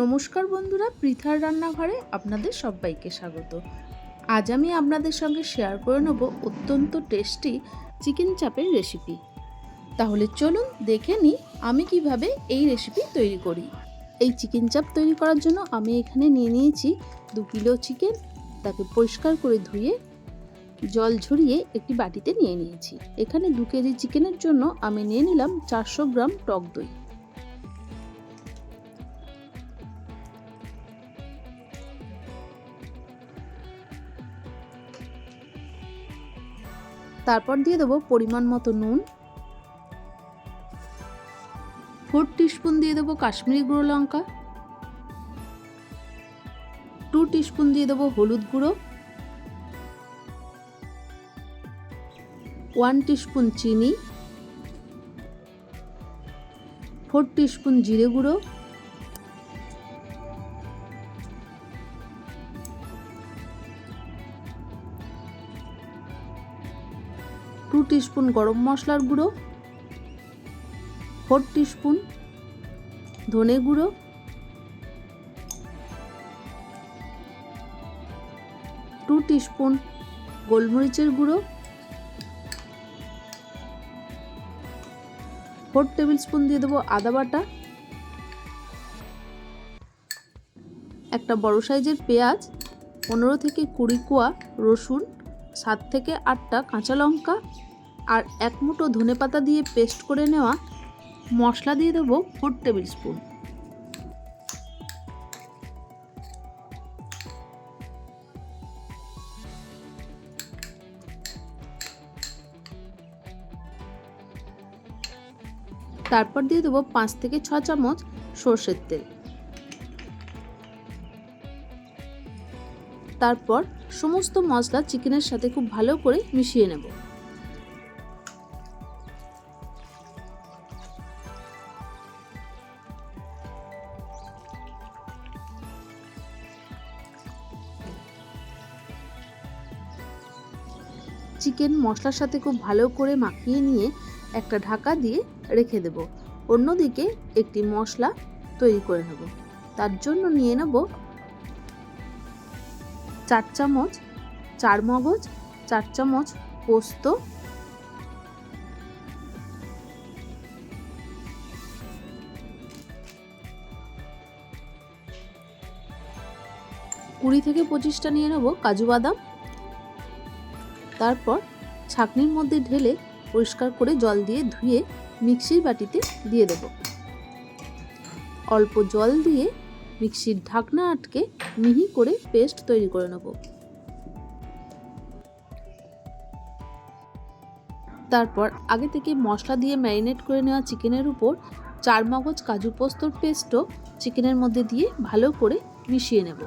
নমস্কার বন্ধুরা, পৃথার রান্নাঘরে আপনাদের সবাইকে স্বাগত। আজ আমি আপনাদের সঙ্গে শেয়ার করে নেব অত্যন্ত টেস্টি চিকেন চাপের রেসিপি তাহলে চলুন দেখে নিই আমি কীভাবে এই রেসিপি তৈরি করি। এই চিকেন চাপ তৈরি করার জন্য আমি এখানে নিয়ে নিয়েছি দু কিলো চিকেন তাকে পরিষ্কার করে ধুয়ে জল ঝরিয়ে একটি বাটিতে নিয়ে নিয়েছি। এখানে দু কেজি চিকেনের জন্য আমি নিয়ে নিলাম চারশো গ্রাম টক দই। তারপর দিয়ে দেবো পরিমাণ মতো নুন। ফোর টিস্পুন দিয়ে দেবো কাশ্মীরি গুঁড়ো লঙ্কা। টু টিস্পুন দিয়ে দেবো হলুদ গুঁড়ো। ওয়ান টিস্পুন চিনি। ফোর টিস্পুন জিরে গুঁড়ো। টু টিস্পুন গরম মশলার গুঁড়ো, ফোর টিস্পুন ধনে গুঁড়ো, টু টিস্পুন গোলমরিচের গুঁড়ো, ফোর টেবিল স্পুন দিয়ে দেবো আদা বাটা, একটা বড় সাইজের পেঁয়াজ, পনেরো থেকে কুড়ি কোয়া রসুন, সাত থেকে আটটা কাঁচা লঙ্কা আর এক মুঠো ধনে পাতা দিয়ে পেস্ট করে নেওয়া মশলা দিয়ে দেবো ফোর টেবিল স্পুন। তারপর দিয়ে দেবো পাঁচ থেকে ছ চামচ সর্ষের তেল। তারপর সমস্ত মশলা চিকেনের সাথে খুব ভালো করে মিশিয়ে নেব। চিকেন মশলার সাথে খুব ভালো করে মাখিয়ে নিয়ে একটা ঢাকা দিয়ে রেখে দেব। অন্যদিকে একটি মশলা তৈরি করে নেব। তার জন্য নিয়ে নেব চার চামচ, চার মগজ, চার চামচ পোস্ত, কুড়ি থেকে পঁচিশটা নিয়ে নেব কাজু বাদাম। তারপর ছাঁকনির মধ্যে ঢেলে পরিষ্কার করে জল দিয়ে ধুয়ে মিক্সির বাটিতে দিয়ে দেব। অল্প জল দিয়ে মিক্সির ঢাকনা আটকে মিহি করে পেস্ট তৈরি করে নেব। তারপর আগে থেকে মশলা দিয়ে ম্যারিনেট করে নেওয়া চিকেনের উপর চার মগজ কাজু পোস্তর পেস্টও চিকেনের মধ্যে দিয়ে ভালো করে মিশিয়ে নেব।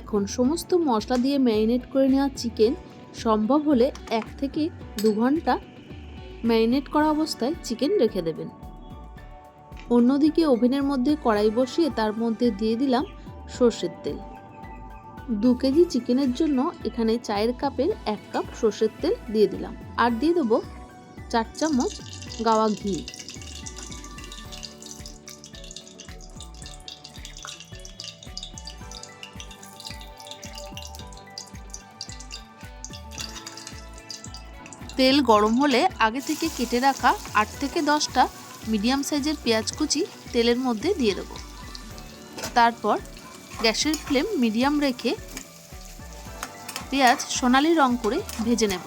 এখন সমস্ত মশলা দিয়ে ম্যারিনেট করে নেওয়া চিকেন সম্ভব হলে এক থেকে দু ঘণ্টা ম্যারিনেট করা অবস্থায় চিকেন রেখে দেবেন। অন্যদিকে ওভেনের মধ্যে কড়াই বসিয়ে তার মধ্যে দিয়ে দিলাম সর্ষের তেল। দু কেজি চিকেনের জন্য এখানে চায়ের কাপের এক কাপ সর্ষের তেল দিয়ে দিলাম। আর দিয়ে দেবো চার চামচ গাওয়া ঘি। তেল গরম হলে আগে থেকে কেটে রাখা আট থেকে দশটা মিডিয়াম সাইজের পেঁয়াজ কুচি তেলের মধ্যে দিয়ে দেবো। তারপর গ্যাসের ফ্লেম মিডিয়াম রেখে পেঁয়াজ সোনালি রং করে ভেজে নেব।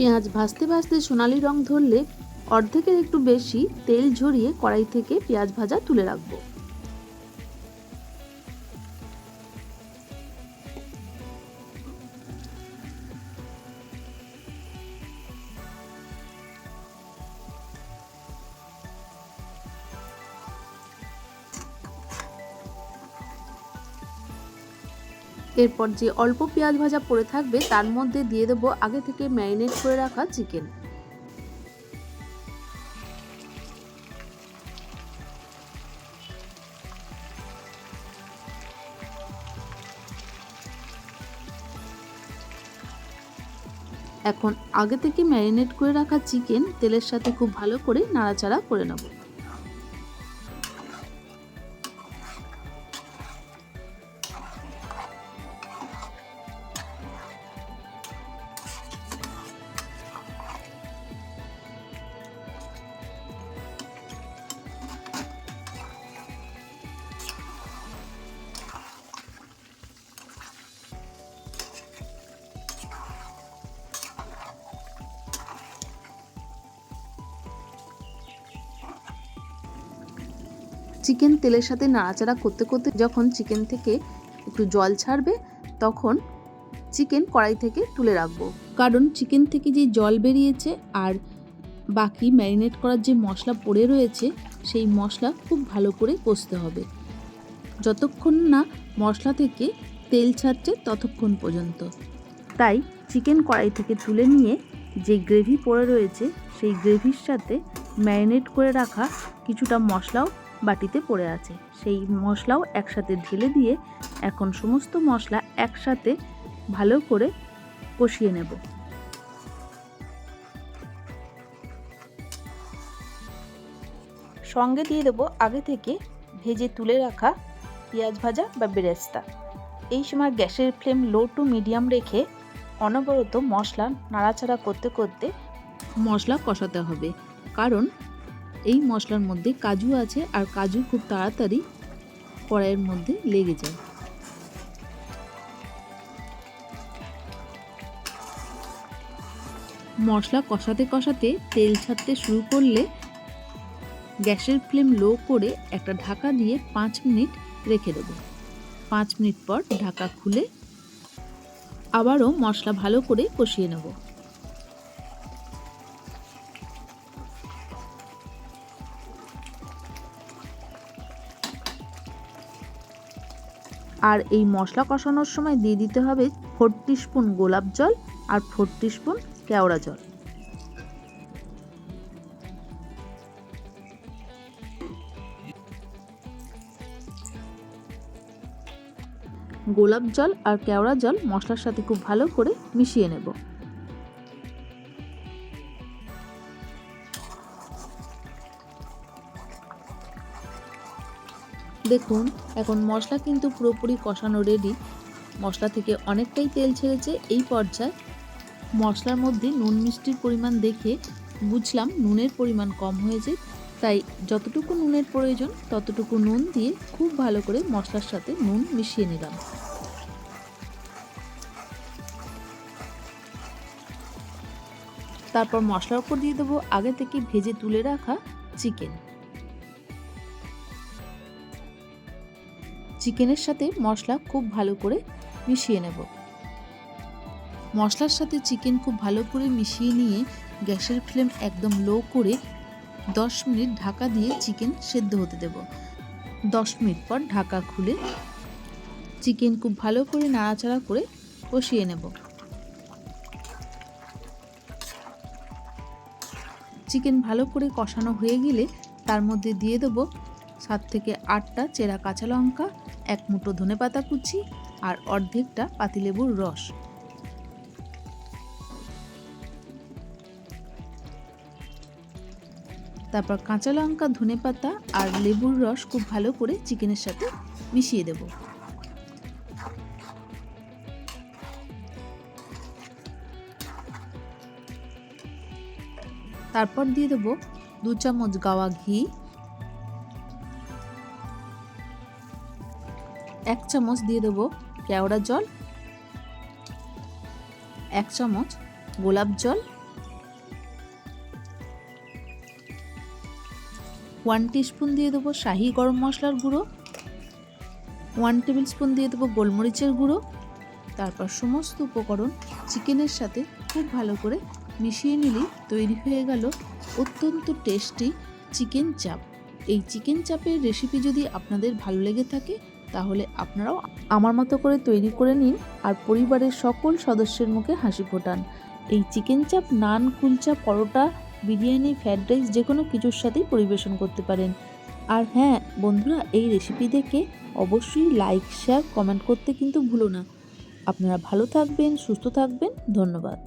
পেঁয়াজ ভাজতে ভাজতে সোনালি রং ধরলে অর্ধেকের একটু বেশি তেল ঝরিয়ে কড়াই থেকে পেঁয়াজ ভাজা তুলে রাখব। এরপর যে অল্প পেঁয়াজ ভাজা পড়ে থাকবে, তার মধ্যে দিয়ে দেবো আগে থেকে ম্যারিনেট করে রাখা চিকেন। এখন আগে থেকে ম্যারিনেট করে রাখা চিকেন তেলের সাথে খুব ভালো করে নাড়াচাড়া করে নেব। চিকেন তেলের সাথে নাড়াচাড়া করতে করতে যখন চিকেন থেকে একটু জল ছাড়বে, তখন চিকেন কড়াই থেকে তুলে রাখব। কারণ চিকেন থেকে যে জল বেরিয়েছে আর বাকি ম্যারিনেট করার যে মশলা পড়ে রয়েছে, সেই মশলা খুব ভালো করে কষতে হবে। যতক্ষণ না মশলা থেকে তেল ছাড়ছে ততক্ষণ পর্যন্ত। তাই চিকেন কড়াই থেকে তুলে নিয়ে যে গ্রেভি পড়ে রয়েছে, সেই গ্রেভির সাথে ম্যারিনেট করে রাখা কিছুটা মশলাও বাটিতে পড়ে আছে। সেই মশলাও একসাথে ঢেলে দিয়ে এখন সমস্ত মশলা একসাথে ভালো করে কষিয়ে নেব। সঙ্গে দিয়ে দেবো আগে থেকে ভেজে তুলে রাখা পেঁয়াজ ভাজা বা বেরেস্তা। এই সময় গ্যাসের ফ্লেম লো টু মিডিয়াম রেখে অনবরত মশলা নাড়াচাড়া করতে করতে মশলা কষাতে হবে। কারণ এই মশলার মধ্যে কাজু আছে আর কাজু খুব তাড়াতাড়ি কড়াইয়ের মধ্যে লেগে যায়। মশলা কষাতে কষাতে তেল ছাড়তে শুরু করলে গ্যাসের ফ্লেম লো করে একটা ঢাকা দিয়ে পাঁচ মিনিট রেখে দেবো। পাঁচ মিনিট পর ঢাকা খুলে আবারও মশলা ভালো করে কষিয়ে নেব। আর এই মশলা কষানোর সময় দিয়ে দিতে হবে ফোরটি স্পুন গোলাপ জল আর ফোরটি স্পুন কেওড়া জল। গোলাপ জল আর কেওড়া জল মশলার সাথে খুব ভালো করে মিশিয়ে নেব। দেখুন এখন মশলা কিন্তু পুরোপুরি কষানো রেডি মশলা থেকে অনেকটাই তেল ছেড়েছে। এই পর্যায়ে মশলার মধ্যে নুন মিষ্টির পরিমাণ দেখে বুঝলাম নুনের পরিমাণ কম হয়েছে। তাই যতটুকু নুনের প্রয়োজন, ততটুকু নুন দিয়ে খুব ভালো করে মশলার সাথে নুন মিশিয়ে নিলাম। তারপর মশলার উপর দিয়ে দেবো আগে থেকে ভেজে তুলে রাখা চিকেন। চিকেনের সাথে মশলা খুব ভালো করে মিশিয়ে নেব। মশলার সাথে চিকেন খুব ভালো করে মিশিয়ে নিয়ে গ্যাসের ফ্লেম একদম লো করে দশ মিনিট ঢাকা দিয়ে চিকেন সেদ্ধ হতে দেব। দশ মিনিট পর ঢাকা খুলে চিকেন খুব ভালো করে নাড়াচাড়া করে কষিয়ে নেব। চিকেন ভালো করে কষানো হয়ে গেলে তার মধ্যে দিয়ে দেবো সাত থেকে আটটা চেরা কাঁচা লঙ্কা এক মুঠো ধনে পাতা কুচি আর অর্ধেকটা পাতিলেবুর রস। তারপর কাঁচা লঙ্কা, ধনে পাতা আর লেবুর রস খুব ভালো করে চিকেনের সাথে মিশিয়ে দেব। তারপর দিয়ে দেবো দু চামচ গাওয়া ঘি এক চামচ দিয়ে দেবো কেওড়া জল, এক চামচ গোলাপ জল ওয়ান স্পুন দিয়ে দেবো শাহি গরম মশলার গুঁড়ো ওয়ান টেবিল স্পুন দিয়ে দেবো গোলমরিচের গুঁড়ো, তারপর সমস্ত উপকরণ চিকেনের সাথে খুব ভালো করে মিশিয়ে নিলেই তৈরি হয়ে গেল অত্যন্ত টেস্টি চিকেন চাপ এই চিকেন চাপের রেসিপি যদি আপনাদের ভালো লেগে থাকে তাহলে আপনারাও আমার মতো করে তৈরি করে নিন আর পরিবারের সকল সদস্যের মুখে হাসি ফোটান। এই chicken chaap naan kulcha paratha, biryani fried rice যে কোনো কিছুর সাথেই পরিবেশন করতে পারেন। আর হ্যাঁ বন্ধুরা, এই রেসিপি দেখে অবশ্যই লাইক শেয়ার কমেন্ট করতে কিন্তু ভুলো না। আপনারা ভালো থাকবেন, সুস্থ থাকবেন, ধন্যবাদ।